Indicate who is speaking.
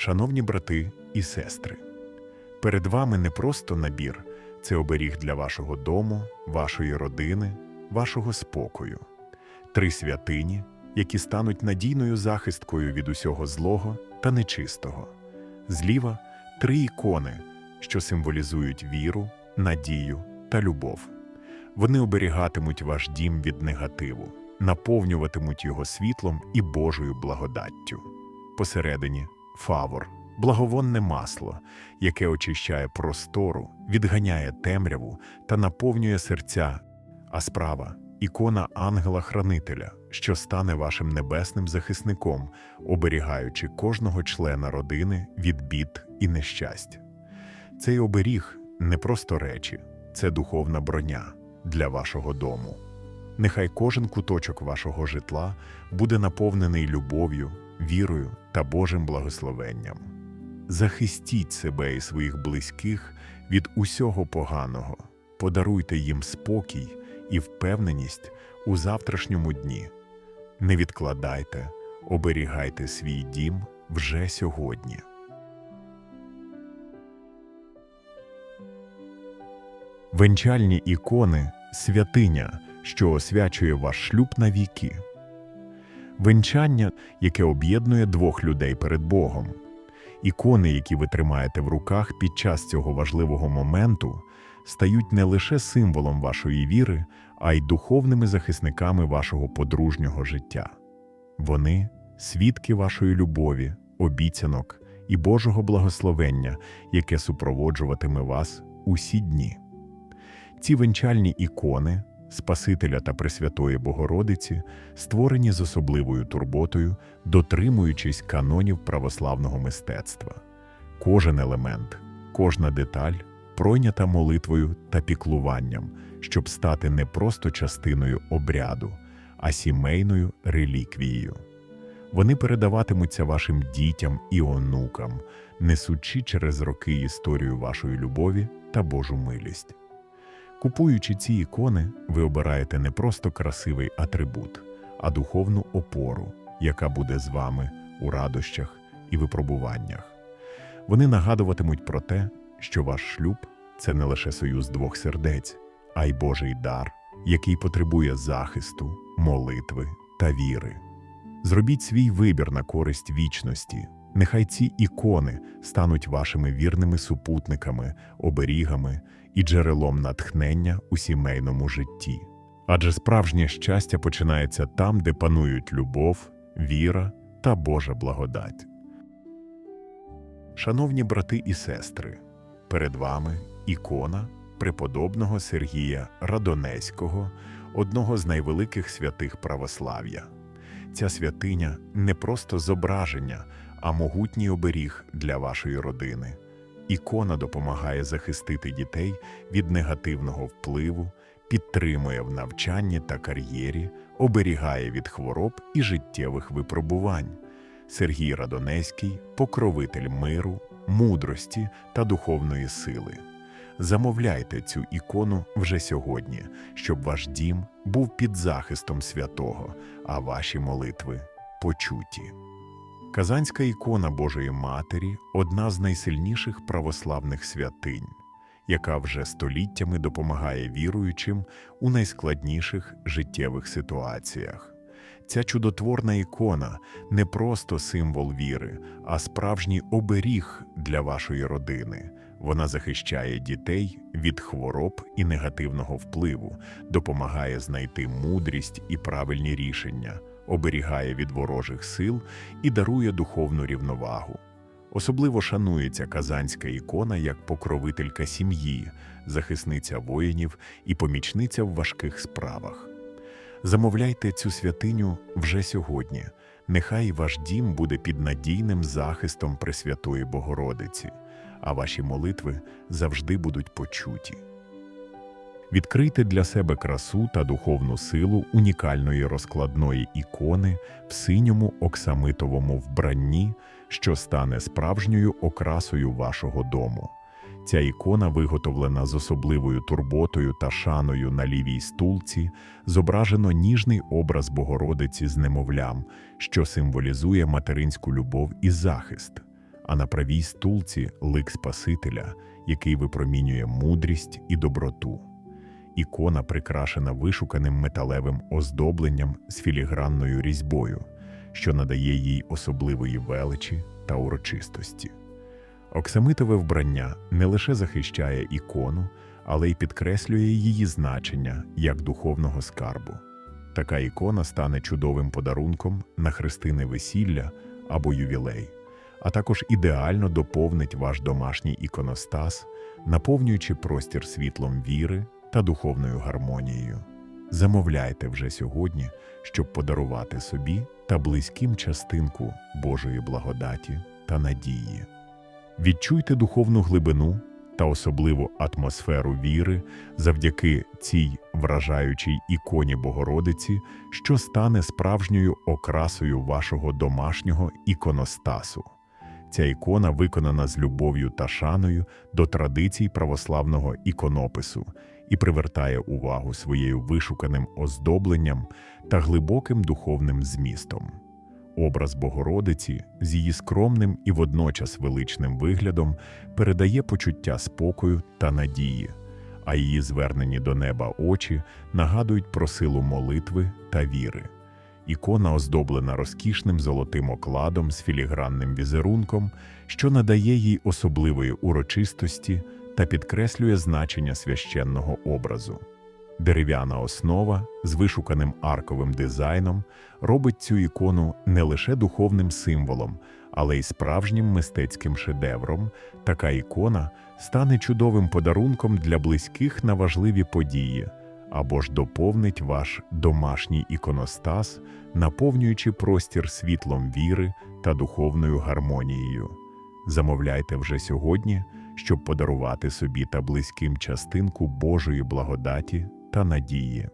Speaker 1: Шановні брати і сестри, перед вами не просто набір, це оберіг для вашого дому, вашої родини, вашого спокою. Три святині, які стануть надійною захисткою від усього злого та нечистого. Зліва три ікони, що символізують віру, надію та любов. Вони оберігатимуть ваш дім від негативу, наповнюватимуть його світлом і Божою благодаттю. Посередині фавор, благовонне масло, яке очищає простору, відганяє темряву та наповнює серця, а справа ікона ангела-хранителя, що стане вашим небесним захисником, оберігаючи кожного члена родини від бід і нещасть. Цей оберіг не просто речі, це духовна броня для вашого дому. Нехай кожен куточок вашого житла буде наповнений любов'ю, вірою та Божим благословенням. Захистіть себе і своїх близьких від усього поганого, подаруйте їм спокій і впевненість у завтрашньому дні. Не відкладайте, оберігайте свій дім вже сьогодні. Венчальні ікони святиня, що освячує ваш шлюб на віки. Венчання, яке об'єднує двох людей перед Богом. Ікони, які ви тримаєте в руках під час цього важливого моменту, стають не лише символом вашої віри, а й духовними захисниками вашого подружнього життя. Вони свідки вашої любові, обіцянок і Божого благословення, яке супроводжуватиме вас усі дні. Ці венчальні ікони Спасителя та Пресвятої Богородиці створені з особливою турботою, дотримуючись канонів православного мистецтва. Кожен елемент, кожна деталь пройнята молитвою та піклуванням, щоб стати не просто частиною обряду, а сімейною реліквією. Вони передаватимуться вашим дітям і онукам, несучи через роки історію вашої любові та Божу милість. Купуючи ці ікони, ви обираєте не просто красивий атрибут, а духовну опору, яка буде з вами у радощах і випробуваннях. Вони нагадуватимуть про те, що ваш шлюб це не лише союз двох сердець, а й Божий дар, який потребує захисту, молитви та віри. Зробіть свій вибір на користь вічності. Нехай ці ікони стануть вашими вірними супутниками, оберігами і джерелом натхнення у сімейному житті. Адже справжнє щастя починається там, де панують любов, віра та Божа благодать. Шановні брати і сестри, перед вами ікона преподобного Сергія Радонеського, одного з найвеликих святих православ'я. Ця святиня не просто зображення, а могутній оберіг для вашої родини. Ікона допомагає захистити дітей від негативного впливу, підтримує в навчанні та кар'єрі, оберігає від хвороб і життєвих випробувань. Сергій Радонеський покровитель миру, мудрості та духовної сили. Замовляйте цю ікону вже сьогодні, щоб ваш дім був під захистом святого, а ваші молитви почуті. Казанська ікона Божої Матері одна з найсильніших православних святинь, яка вже століттями допомагає віруючим у найскладніших життєвих ситуаціях. Ця чудотворна ікона не просто символ віри, а справжній оберіг для вашої родини. Вона захищає дітей від хвороб і негативного впливу, допомагає знайти мудрість і правильні рішення, оберігає від ворожих сил і дарує духовну рівновагу. Особливо шанується казанська ікона як покровителька сім'ї, захисниця воїнів і помічниця в важких справах. Замовляйте цю святиню вже сьогодні. Нехай ваш дім буде під надійним захистом Пресвятої Богородиці, а ваші молитви завжди будуть почуті. Відкрийте для себе красу та духовну силу унікальної розкладної ікони в синьому оксамитовому вбранні, що стане справжньою окрасою вашого дому. Ця ікона виготовлена з особливою турботою та шаною на лівій стулці, зображено ніжний образ Богородиці з немовлям, що символізує материнську любов і захист. а на правій стулці лик Спасителя, який випромінює мудрість і доброту. Ікона прикрашена вишуканим металевим оздобленням з філігранною різьбою, що надає їй особливої величі та урочистості. Оксамитове вбрання не лише захищає ікону, але й підкреслює її значення як духовного скарбу. Така ікона стане чудовим подарунком на хрестине весілля або ювілей, а також ідеально доповнить ваш домашній іконостас, наповнюючи простір світлом віри та духовною гармонією. Замовляйте вже сьогодні, щоб подарувати собі та близьким частинку Божої благодаті та надії. Відчуйте духовну глибину та особливу атмосферу віри завдяки цій вражаючій іконі Богородиці, що стане справжньою окрасою вашого домашнього іконостасу. Ця ікона виконана з любов'ю та шаною до традицій православного іконопису і привертає увагу своєю вишуканим оздобленням та глибоким духовним змістом. Образ Богородиці з її скромним і водночас величним виглядом передає почуття спокою та надії, а її звернені до неба очі нагадують про силу молитви та віри. Ікона оздоблена розкішним золотим окладом з філігранним візерунком, що надає їй особливої урочистості та підкреслює значення священного образу. Дерев'яна основа з вишуканим арковим дизайном робить цю ікону не лише духовним символом, але й справжнім мистецьким шедевром. Така ікона стане чудовим подарунком для близьких на важливі події або ж доповнить ваш домашній іконостас, наповнюючи простір світлом віри та духовною гармонією. Замовляйте вже сьогодні, щоб подарувати собі та близьким частинку Божої благодаті та надії.